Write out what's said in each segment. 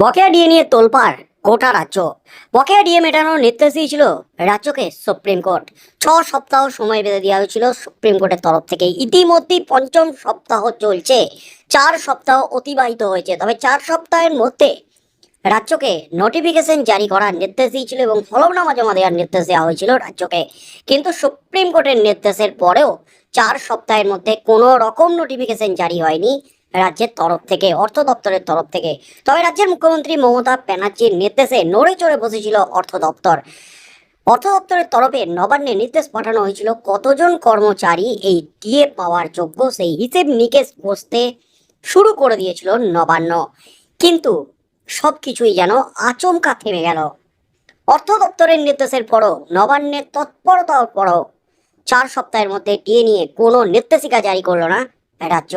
বকেয়া ডিএ নিয়ে তোলপাড় গোটা রাজ্য। বকেয়া ডিএ মেটানোর নির্দেশ দিয়েছিল রাজ্যকে সুপ্রিম কোর্ট। ছ সপ্তাহ সময় বেঁধে দেওয়া হয়েছিল সুপ্রিম কোর্টের তরফ থেকে ইতিমধ্যেই পঞ্চম সপ্তাহ চলছে। চার সপ্তাহ অতিবাহিত হয়েছে। তবে চার সপ্তাহের মধ্যে রাজ্যকে নোটিফিকেশন জারি করার নির্দেশ দিয়েছিল এবং হলফনামা জমা দেওয়ার নির্দেশ দেওয়া হয়েছিল রাজ্যকে। কিন্তু সুপ্রিম কোর্টের নির্দেশের পরেও চার সপ্তাহের মধ্যে কোনো রকম নোটিফিকেশন জারি হয়নি। রাজ্যের তরফ থেকে, অর্থ দপ্তরের তরফ থেকে। তবে রাজ্যের মুখ্যমন্ত্রী মমতা ব্যানার্জির নির্দেশে নড়ে চড়ে বসেছিল অর্থ দপ্তর। অর্থ দপ্তরের তরফে নবান্নে নির্দেশ পাঠানো হয়েছিল কতজন কর্মচারী এই ডিএ পাওয়ার যোগ্য সেই হিসেব নিকেশ বসতে শুরু করে দিয়েছিল নবান্ন। কিন্তু সব কিছুই যেন আচমকা থেমে গেল। অর্থ দপ্তরের নির্দেশের পরও নবান্নের তৎপরতার পরও চার সপ্তাহের মধ্যে ডিএ নিয়ে কোনো নির্দেশিকা জারি করল না রাজ্য।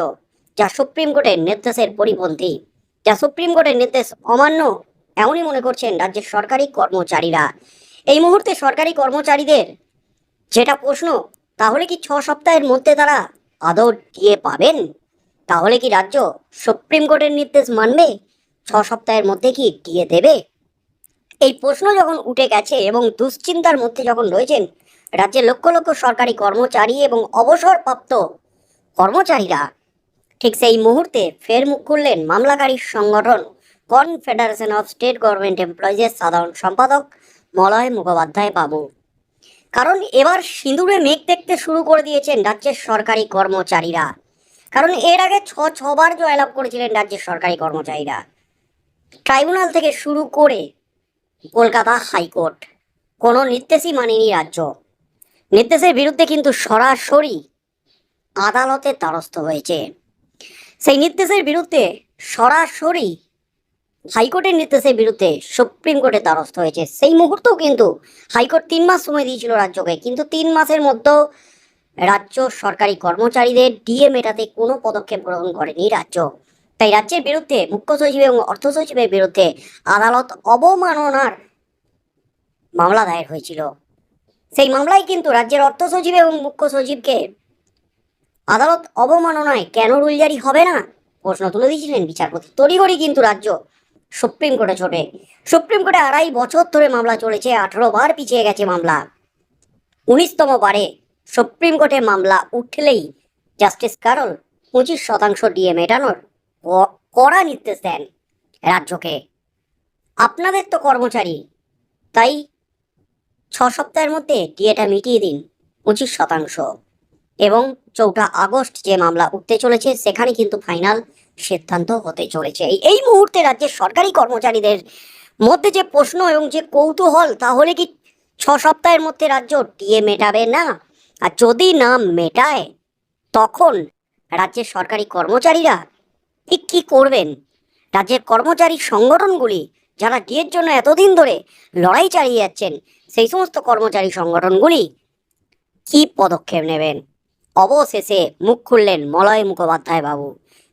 যা সুপ্রিম কোর্টের নির্দেশের পরিপন্থী, যা সুপ্রিম কোর্টের নির্দেশ অমান্য এমনই মনে করছেন রাজ্যের সরকারি কর্মচারীরা। এই মুহূর্তে সরকারি কর্মচারীদের যেটা প্রশ্ন, তাহলে কি ছ সপ্তাহের মধ্যে তারা আদৌ দিয়ে পাবেন? তাহলে কি রাজ্য সুপ্রিম কোর্টের নির্দেশ মানবে? ছ সপ্তাহের মধ্যে কি ডিএ দেবে? এই প্রশ্ন যখন উঠে গেছে এবং দুশ্চিন্তার মধ্যে যখন রয়েছেন রাজ্যের লক্ষ লক্ষ সরকারি কর্মচারী এবং অবসরপ্রাপ্ত কর্মচারীরা ঠিক সেই মুহূর্তে ফের মুখ খুললেন মামলাকারীর সংগঠন কনফেডারেশন অফ স্টেট গভর্নমেন্ট এমপ্লয়িজের সাধারণ সম্পাদক মলয় মুখোপাধ্যায় বাবু। কারণ এবার সিঁদুরে মেঘ দেখতে শুরু করে দিয়েছেন রাজ্যের সরকারি কর্মচারীরা। কারণ এর আগে ছ, ছবার জয়লাভ করেছিলেন রাজ্যের সরকারি কর্মচারীরা। ট্রাইব্যুনাল থেকে শুরু করে কলকাতা হাইকোর্ট, কোনো নির্দেশই মানেনি রাজ্য। নির্দেশের বিরুদ্ধে কিন্তু সরাসরি আদালতের দ্বারস্থ হয়েছে। সেই নির্দেশের বিরুদ্ধে সরাসরি হাইকোর্টের নির্দেশের বিরুদ্ধে সুপ্রিম কোর্টের দ্বারস্থ হয়েছে। সেই মুহূর্তেও কিন্তু হাইকোর্ট তিন মাস সময় দিয়েছিল রাজ্যকে। কিন্তু তিন মাসের মধ্যেও রাজ্য সরকারি কর্মচারীদের ডিএ মেটাতে কোনো পদক্ষেপ গ্রহণ করেনি রাজ্য। তাই রাজ্যের বিরুদ্ধে, মুখ্য সচিব এবং অর্থ সচিবের বিরুদ্ধে আদালত অবমাননার মামলা দায়ের হয়েছিল। সেই মামলায় কিন্তু রাজ্যের অর্থ সচিব এবং মুখ্য সচিবকে আদালত অবমাননায় কেন রুল জারি হবে না? প্রশ্ন তুলে দিয়েছিলেন বিচারপতি। তড়িঘড়ি কিন্তু রাজ্য সুপ্রিম কোর্টে ছোটে। সুপ্রিম কোর্টে আড়াই বছর ধরে মামলা চলেছে, আঠারো বার পিছিয়ে গেছে মামলা। উনিশতম বারে সুপ্রিম কোর্টে মামলা উঠলেই জাস্টিস কারল পঁচিশ শতাংশ ডিএ মেটানোর কড়া নির্দেশ দেন রাজ্যকে। আপনাদের তো কর্মচারী, তাই ছ সপ্তাহের মধ্যে ডিএটা মিটিয়ে দিন পঁচিশ শতাংশ। এবং চৌঠা আগস্ট যে মামলা উঠতে চলেছে, সেখানে কিন্তু ফাইনাল সিদ্ধান্ত হতে চলেছে। এই- মুহূর্তে রাজ্যের সরকারি কর্মচারীদের মধ্যে যে প্রশ্ন এবং যে কৌতূহল, তাহলে কি ছ সপ্তাহের মধ্যে রাজ্য ডিএ মেটাবে? না। আর যদি না মেটায়, তখন রাজ্যের সরকারি কর্মচারীরা ঠিক কী করবেন? রাজ্যের কর্মচারী সংগঠনগুলি, যারা ডিএর জন্য এতদিন ধরে লড়াই চালিয়ে যাচ্ছেন, সেই সমস্ত কর্মচারী সংগঠনগুলি কি পদক্ষেপ নেবেন? অবশেষে মুখ খুললেন মলয় মুখোপাধ্যায় বাবু।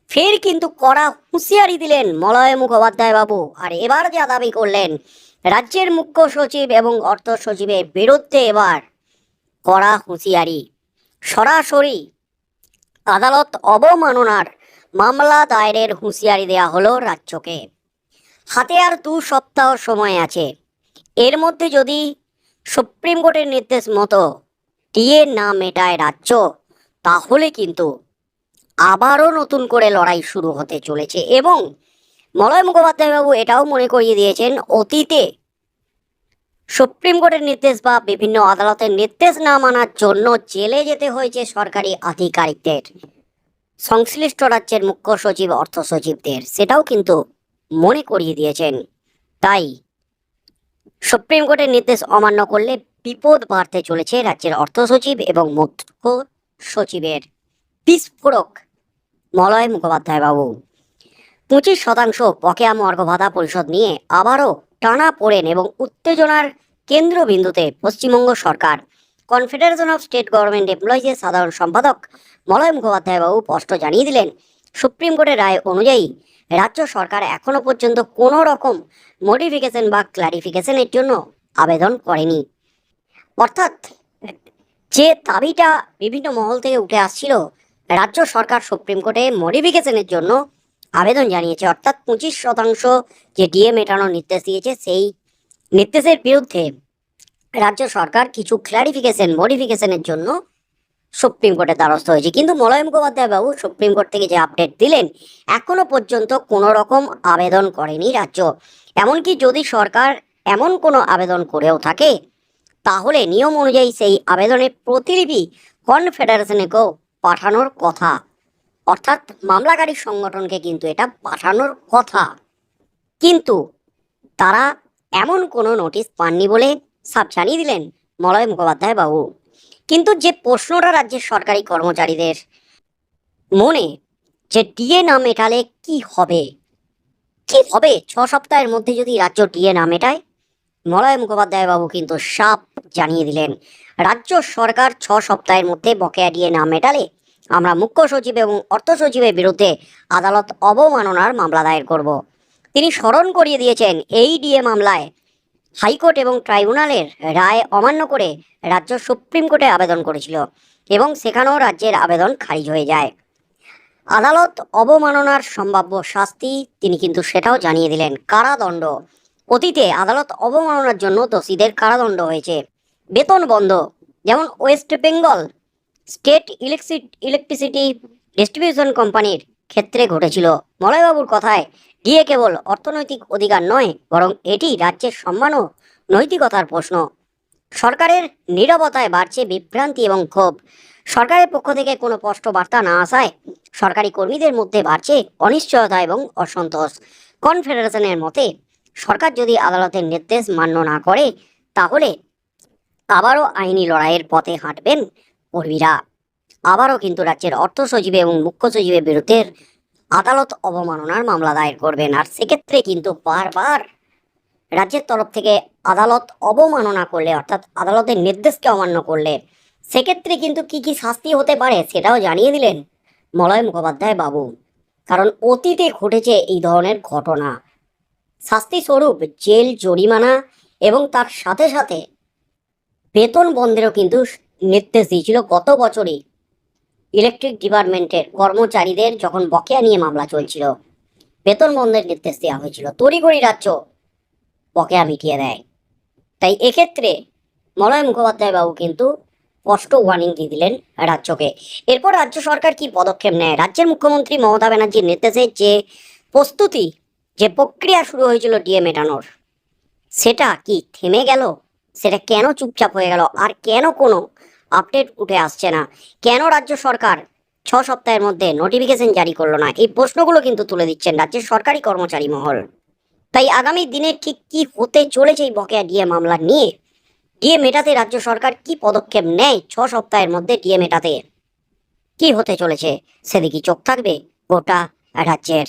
ফের কিন্তু কড়া হুঁশিয়ারি দিলেন মলয় মুখোপাধ্যায় বাবু। আর এবার যা দাবি করলেন, রাজ্যের মুখ্য সচিব এবং অর্থ সচিবের বিরুদ্ধে এবার কড়া হুঁশিয়ারি। সরাসরি আদালত অবমাননার মামলা দায়েরের হুঁশিয়ারি দেয়া হলো রাজ্যকে। হাতে আর দু সপ্তাহ সময় আছে। এর মধ্যে যদি সুপ্রিম কোর্টের নির্দেশ মতো ডিএ না মেটায় রাজ্য তাহলে কিন্তু আবারও নতুন করে লড়াই শুরু হতে চলেছে এবং মলয় মুখোপাধ্যায় বাবু এটাও মনে করিয়ে দিয়েছেন, অতীতে সুপ্রিম কোর্টের নির্দেশ বা বিভিন্ন আদালতের নির্দেশ না মানার জন্য জেলে যেতে হয়েছে সরকারি আধিকারিকদের। সংশ্লিষ্ট রাজ্যের মুখ্য সচিব, অর্থ সচিবদের। সেটাও কিন্তু মনে করিয়ে দিয়েছেন। তাই সুপ্রিম কোর্টের নির্দেশ অমান্য করলে বিপদ বাড়তে চলেছে রাজ্যের অর্থ সচিব এবং মুখ্য সচিবের বিস্ফোরক মলয় মুখোপাধ্যায় বাবু পঁচিশ শতাংশ বকেয়া মর্গ ভাতা পরিষদ নিয়ে আবারও টানা পড়েন এবং উত্তেজনার কেন্দ্রবিন্দুতে পশ্চিমবঙ্গ সরকার। কনফেডারেশন অফ স্টেট গভর্নমেন্ট এমপ্লয়িজের সাধারণ সম্পাদক মলয় মুখোপাধ্যায় বাবু স্পষ্ট জানিয়ে দিলেন, সুপ্রিম কোর্টের রায় অনুযায়ী রাজ্য সরকার এখনও পর্যন্ত কোনো রকম মডিফিকেশন বা ক্লারিফিকেশনের জন্য আবেদন করেনি। অর্থাৎ যে দাবিটা বিভিন্ন মহল থেকে উঠে আসছিল, রাজ্য সরকার সুপ্রিম কোর্টে মডিফিকেশনের জন্য আবেদন জানিয়েছে। অর্থাৎ পঁচিশ শতাংশ যে ডিএ মেটানোর নির্দেশ দিয়েছে, সেই নির্দেশের বিরুদ্ধে রাজ্য সরকার কিছু ক্ল্যারিফিকেশন মডিফিকেশনের জন্য সুপ্রিম কোর্টের দ্বারস্থ হয়েছে। কিন্তু মলয় মুখোপাধ্যায় বাবু সুপ্রিম কোর্ট থেকে যে আপডেট দিলেন, এখনও পর্যন্ত কোনো রকম আবেদন করেনি রাজ্য। এমনকি যদি সরকার এমন কোনো আবেদন করেও থাকে তাহলে নিয়ম অনুযায়ী সেই আবেদনের প্রতিলিপি কনফেডারেশনেকেও পাঠানোর কথা। অর্থাৎ মামলাকারী সংগঠনকে কিন্তু এটা পাঠানোর কথা। কিন্তু তারা এমন কোনো নোটিশ পাননি বলে সাপ জানিয়ে দিলেন মলয় মুখোপাধ্যায় বাবু। কিন্তু যে প্রশ্নটা রাজ্যের সরকারি কর্মচারীদের মনে, যে ডিএ না মেটালে কি হবে? কি হবে? ছ সপ্তাহের মধ্যে যদি রাজ্য ডিএ না মেটায় মলয় মুখোপাধ্যায় বাবু কিন্তু সাপ জানিয়ে দিলেন, রাজ্য সরকার ছ সপ্তাহের মধ্যে বকেয়া ডিএ না মেটালে আমরা মুখ্য সচিব এবং অর্থ সচিবের বিরুদ্ধে আদালত অবমাননার মামলা দায়ের করব। তিনি স্মরণ করিয়ে দিয়েছেন, এই ডিএ মামলায় হাইকোর্ট এবং ট্রাইব্যুনালের রায় অমান্য করে রাজ্য সুপ্রিম কোর্টে আবেদন করেছিল এবং সেখানেও রাজ্যের আবেদন খারিজ হয়ে যায়। আদালত অবমাননার সম্ভাব্য শাস্তি তিনি কিন্তু সেটাও জানিয়ে দিলেন, কারাদণ্ড। অতীতে আদালত অবমাননার জন্য দোষীদের কারাদণ্ড হয়েছে। বেতন বন্ধ, যেমন West Bengal state electricity electricity distribution কোম্পানির ক্ষেত্রে ঘটেছিল। মলয়বাবুর কথায় ডিএ কেবল অর্থনৈতিক অধিকার নয়, বরং এটি রাজ্যের সম্মান ও নৈতিকতার প্রশ্ন। সরকারের নীরবতায় বাড়ছে বিভ্রান্তি এবং ক্ষোভ। সরকারের পক্ষ থেকে কোনো স্পষ্ট বার্তা না আসায় সরকারি কর্মীদের মধ্যে বাড়ছে অনিশ্চয়তা এবং অসন্তোষ। কনফেডারেশনের মতে সরকার যদি আদালতের নির্দেশ মান্য না করে, তাহলে আবারও আইনি লড়াইয়ের পথে হাঁটবেন কর্মীরা। আবারও কিন্তু রাজ্যের অর্থ সচিব এবং মুখ্য সচিবের বিরুদ্ধে আদালত অবমাননার মামলা দায়ের করবেন। আর সেক্ষেত্রে কিন্তু বারবার রাজ্যের তরফ থেকে আদালত অবমাননা করলে, অর্থাৎ আদালতের নির্দেশকে অমান্য করলে, সেক্ষেত্রে কিন্তু কি কি শাস্তি হতে পারে সেটাও জানিয়ে দিলেন মলয় মুখোপাধ্যায় বাবু। কারণ অতীতে ঘটেছে এই ধরনের ঘটনা। শাস্তি স্বরূপ জেল, জরিমানা এবং তার সাথে সাথে বেতন বন্ধেরও কিন্তু নির্দেশ দিয়েছিল গত বছরই ইলেকট্রিক ডিপার্টমেন্টের কর্মচারীদের যখন বকেয়া নিয়ে মামলা চলছিল, বেতন বন্ধের নির্দেশ দেওয়া হয়েছিল। তড়িঘড়ি রাজ্য বকেয়া মিটিয়ে দেয়। তাই এক্ষেত্রে মলয় মুখোপাধ্যায় বাবু কিন্তু স্পষ্ট ওয়ার্নিং দিয়ে দিলেন রাজ্যকে। এরপর রাজ্য সরকার কি পদক্ষেপ নেয়? রাজ্যের মুখ্যমন্ত্রী মমতা ব্যানার্জির নির্দেশে যে প্রস্তুতি যে প্রক্রিয়া শুরু হয়েছিল ডিএ মেটানোর সেটা কি থেমে গেল? সেটা কেন চুপচাপ হয়ে গেল? আর কেন কোনো আপডেট উঠে আসছে না? কেন রাজ্য সরকার ছ সপ্তাহের মধ্যে নোটিফিকেশন জারি করল না? এই প্রশ্নগুলো কিন্তু তুলে দিচ্ছেন রাজ্যের সরকারি কর্মচারী মহল। তাই আগামী দিনে ঠিক কি হতে চলেছে এই বকেয়া ডিএ মামলা নিয়ে? ডিএ মেটাতে রাজ্য সরকার কি পদক্ষেপ নেয় ছ সপ্তাহের মধ্যে ডিএ মেটাতে কি হতে চলেছে? সেদিকে চোখ থাকবে গোটা রাজ্যের